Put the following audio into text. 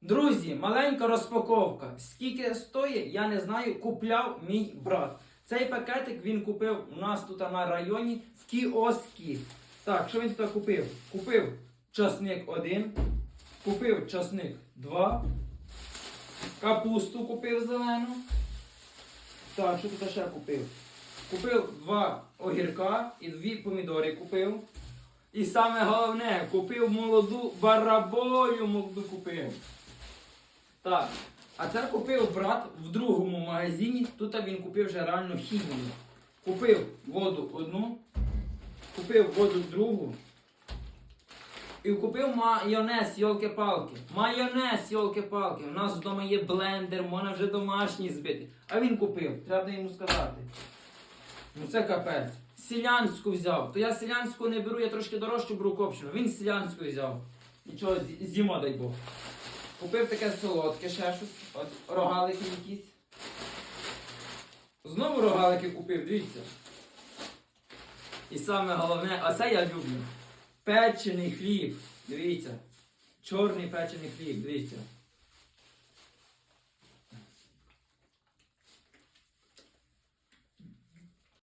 Друзі, маленька розпаковка. Скільки стоїть, я не знаю, купляв мій брат. Цей пакетик він купив у нас тут на районі в кіоскі. Так, що він тут купив? Купив часник 1, купив часник 2, капусту купив зелену. Так, що тут ще купив? Купив два огірка і дві помідори купив. І саме головне, купив молоду бараболю молоду купив. Так. А це купив брат в другому магазині. Тут він купив вже реально хімію. Купив воду одну, купив воду другу. І купив майонез, йолки-палки. Майонез, йолки-палки. У нас вдома є блендер, можна вже домашній збити. А він купив, треба йому сказати. Ну це капець. Селянську взяв. То я селянську не беру, я трошки дорожче беру копчену. Він селянську взяв. Нічого, з'їмо, дай Бог. Купив таке солодке ще щось. От рогалики якісь. Знову рогалики купив, дивіться. І саме головне, а це я люблю. Печений хліб. Дивіться. Чорний печений хліб, дивіться.